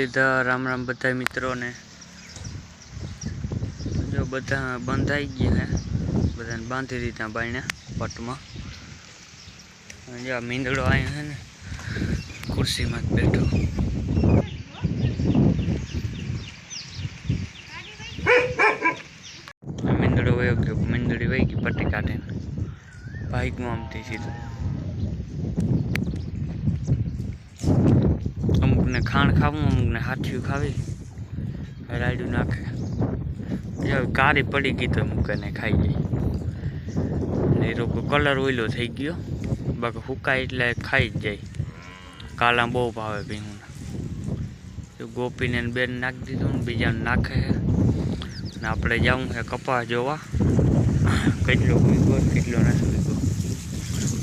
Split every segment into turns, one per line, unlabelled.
મુરલીધર રામ રામ બધા મિત્રોને. જો બધા બંધાઈ ગયા બધાને બાંધી દીધા બાયણા પટમાં. જો આ મીંદડો આવ્યો છે ને, ખુરશીમાં જ બેઠો. મીંદડો વયો ગયો મીંદડી વહી ગઈ, પટ્ટી કાઢીને. બાઇકમાં આમથી સીધું અમુકને ખાણ ખાવું, અમુકને હાથિયું ખાવી. રાયડું નાખે. કારી પડી ગઈ તો મૂકીને ખાઈ જાય ને એ લોકો કલર ઓઈલો થઈ ગયો. બાકી હુકાય એટલે ખાઈ જ જાય. કાલા બહુ ભાવે ભીંગુના. જો ગોપીને બેન નાખી દીધું ને બીજાને નાખે ને આપણે જવું છે કપા જોવા. કેટલો ઉગ્યો કેટલો નથી ઉગ્યો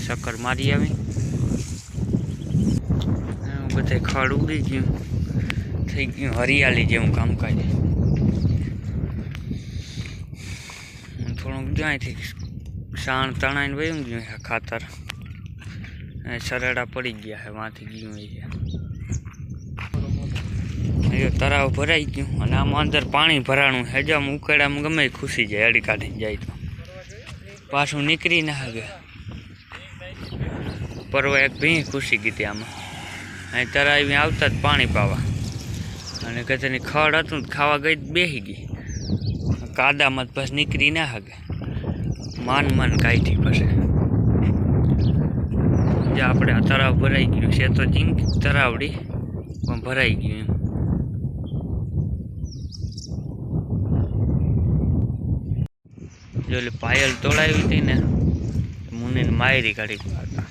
શક્કર મારી આવી. બધે ખડ ઉડી ગયું. થઈ ગયું હરિયાળી જેવું કામકાજ. થોડુંક જ્યાંથી સાણ તણાઈને વયું ગયું છે ખાતર. સરડા પડી ગયા છે વાંથી ગયું એ તળાવ ભરાઈ ગયું અને આમાં અંદર પાણી ભરાણું હેજામ ઉકેડામાં ગમે ખુશી જાય, અડી કાઢીને જાય તો. પાછું નીકળી ના હવે પરવા એક ભી ખુશી કીધી આમાં. અહીં તરાવી આવતા જ પાણી પાવા. અને કચેની ખડ હતું ખાવા ગઈ બેસી ગઈ. કાદામાં બસ નીકળી ના હગે માન માન કાઢી પછી જે આપણે આ તળાવ ભરાઈ ગયું છે તો ચીંક તરાવડી, પણ ભરાઈ ગયું એમ. જો પાયલ તોડાવી હતી ને મુનિને માયરી કાઢી હતા.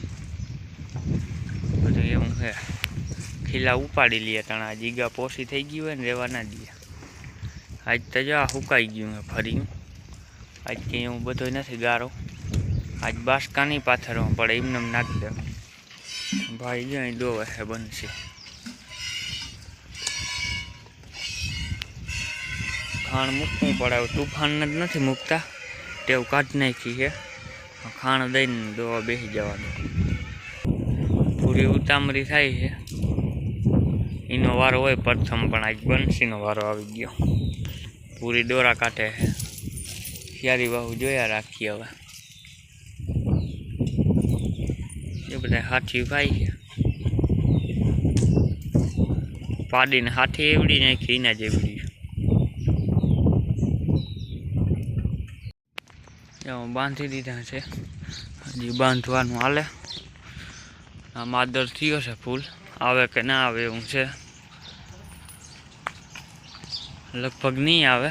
બધું એવું છે ખીલા ઉપાડી લઈએ તણા જીગા પોસી થઈ ગઈ હોય ને રહેવા ના દઈએ. આજ તો જો સુકાઈ ગયું છે ફર્યું આજ કંઈ એવું બધો નથી, ગારો. આજ બાસકાની પાથરવા પડે, એમને એમ નાખી દે. ભાઈ જો અહીં દોવે છે, બનશે. ખાણ મૂકવું પડે તુફાન જ નથી મૂકતા. ટેવ કાઢી નાખી છે. ખાણ દઈને દોવા બેસી જવાનું. પૂરી ઉતામરી થાય છે. એનો વારો હોય, પ્રથમ પણ આજ બંસીનો વારો આવી ગયો. પૂરી દોરા કાઢે શિયારી બાહુ જોયા રાખીએ હવે. એ બધા હાથી ભાઈ પાડીને હાથી એવડી નાખી, એના જેવડી. બાંધી દીધા છે. હજી બાંધવાનું હાલે. આ માદર થયો છે ફૂલ. આવે કે ના આવે એવું છે. લગભગ નહીં આવે.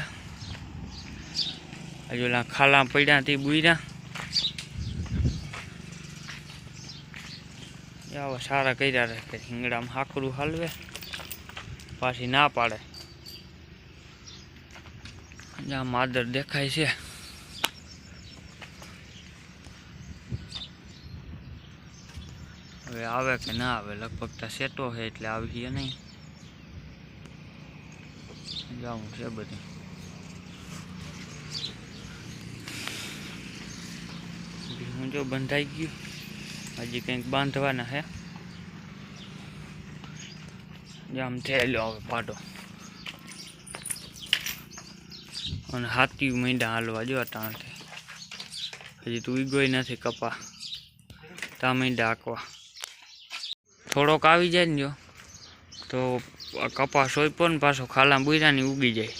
હજુ ખાલા પડ્યા તે બુર્યા આવા સારા કર્યા રહે કે રીંગણામાં હાકરું હાલવે. પાછી ના પાડે. જ્યાં માદર દેખાય છે. હવે આવે કે ના આવે, લગભગ તો સેટો છે એટલે આવીએ નહીં. જવું છે બધું. હું જો બંધાઈ ગયું. હજી કંઈક બાંધવાના છે. જામ થયેલો હવે પાટો. અને હાથી મૈડા હાલવા જો અટાણથી હજી તું ઈગોય નથી કપા. તા મૈડા હાંકવા. થોડોક આવી જાય ને જો, તો કપાસ હોય પણ પાછો ખાલા બુરાની ઉગી જાય.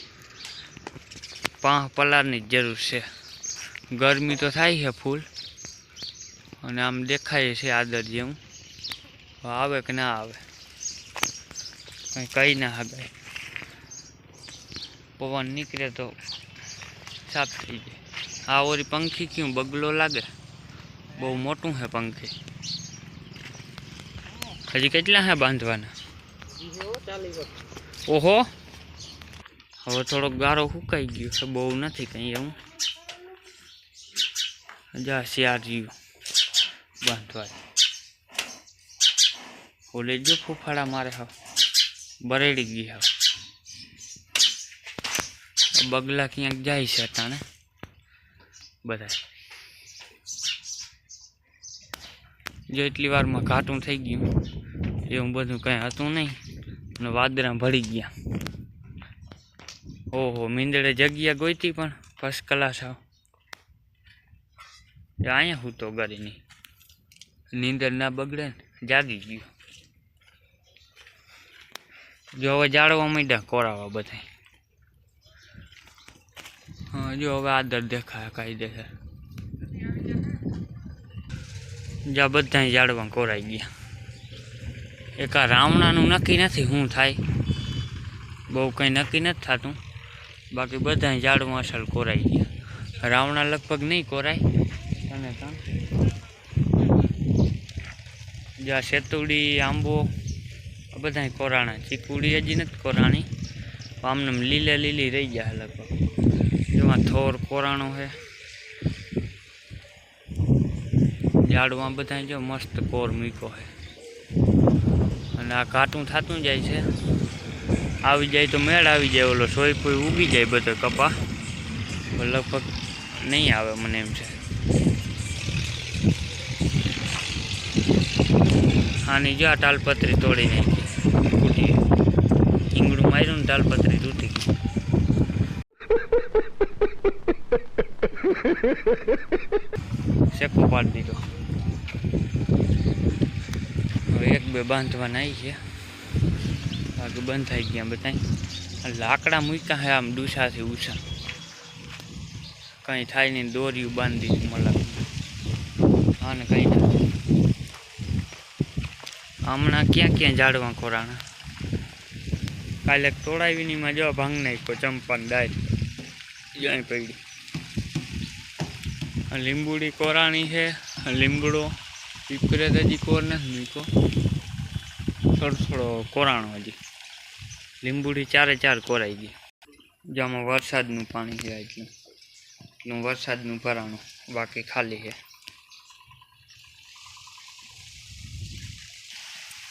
પાંચ પલારની જ જરૂર છે. ગરમી તો થાય છે ફૂલ, અને આમ દેખાય છે આદર જેવું. આવે કે ના આવે? કંઈ કહી ના હગાય પવન નીકળે તો સાફ થઈ જાય. આ ઓરી પંખી ક્યું બગલો લાગે? બહુ મોટું છે પંખી. હજી કેટલા હે બાંધવાના? ઓહો. હવે થોડોક ગારો સુકાઈ ગયો છે, બહુ નથી કંઈ એવું જા શિયાર રહ્યું બાંધવા ઓલે જો ફૂફાડા મારે હવે. બરેડી ગઈ હવે. બગલા ક્યાંક જાય છે અટાણે. બધા જો, એટલી વારમાં ઘાટું થઈ ગયું. એવું બધું કંઈ હતું નહીં. અને વાદળા ભળી ગયા. ઓહો, મીંદડે જગ્યા ગોઈતી પણ ફર્સ્ટ ક્લાસ આવ. એ અહીંયા હું તો ગરીની નીંદર ના બગડે ને જાગી ગયો. જો હવે જાળવા માંડ્યા કોરાવા બધા હા, જો હવે આદર દેખાય, કાંઈ દેખાય. જ્યાં બધા ઝાડવા કોરાઈ ગયા. એક આ રાવણાનું નક્કી નથી શું થાય. બહુ કંઈ નક્કી નથી થતું. બાકી બધા ઝાડવા અસલ કોરાઈ ગયા. રાવણા લગભગ નહીં કોરાય. તને તણ જ્યાં સેતુડી આંબો, આ બધા કોરાણા. ચીકુડી હજી નથી કોરાણી. આમને આમ લીલે લીલી રહી ગયા લગભગ. એમાં થોર કોરાણો છે ઝાડવા બધા જો મસ્ત કોર મૂક્યો છે અને આ ઘાટું થતું જાય છે. આવી જાય તો મેળ આવી જાય, ઓલો સોય કોઈ ઉગી જાય બધો કપા. લગભગ નહીં આવે મને એમ છે. આની જો આ તાલપત્રી તોડી નાખી. તૂટી ઈંગડું માર્યું ને તાલપત્રી તૂટી ગઈ. શેકો પાડી દીધો. હવે એક, બે બાંધવાના આવી છે. આગળ બંધ થઈ ગયા બધા લાકડા મૂક્યા હે આમ ડૂસાથી ઉછા. કંઈ થાય નહીં, દોર્યું બાંધી દીધું મલક આને કંઈ ના હમણાં ક્યાં ક્યાં ઝાડવા કોરાણા કાલે તોડાવીનીમાં જો ભાંગ નાખ્યો, ચંપાન ડાય જ્યાં પડી. લીંબુડી કોરાણી છે આ લીમડો પીપરે તો હજી કોર નથી મૂક્યો. થોડો થોડો કોરાણો હજી. લીંબુડી ચારે ચાર કોરાઈ ગઈ જેમાં વરસાદનું પાણી છે એટલું એટલું વરસાદનું ભરાણું બાકી ખાલી છે.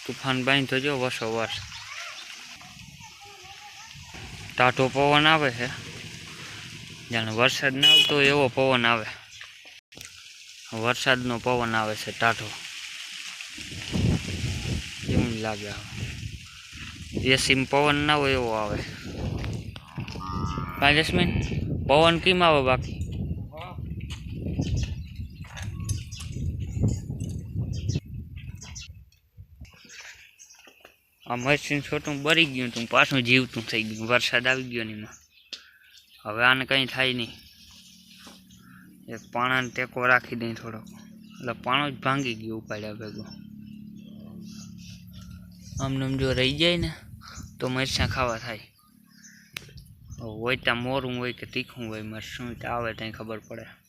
તુફાન બાંધ તો જો વસો વર્ષ. ટાટો પવન આવે છે. જાણે વરસાદ ના આવતો એવો પવન આવે. વરસાદનો પવન આવે છે, ટાઢો. એવું લાગે આવે એસીમાં પવન ના હોય એવો આવે. કાંઈ જસ્મીન, પવન કેમ આવે બાકી? આ મશીન છોટું બરી ગયું હતું પાછું જીવતું થઈ ગયું, વરસાદ આવી ગયો ને એમાં. હવે આને કંઈ થાય નહીં. એક પાણાને ટેકો રાખી દઈ થોડોક. એટલે પાણો જ ભાંગી ગયો ઉપાડ્યા ભેગું. આમને જો રહી જાય ને, તો મરચાં ખાવા થાય. હોય ત્યાં મોરું હોય કે તીખું હોય, મરચું આવે ત્યાં ખબર પડે.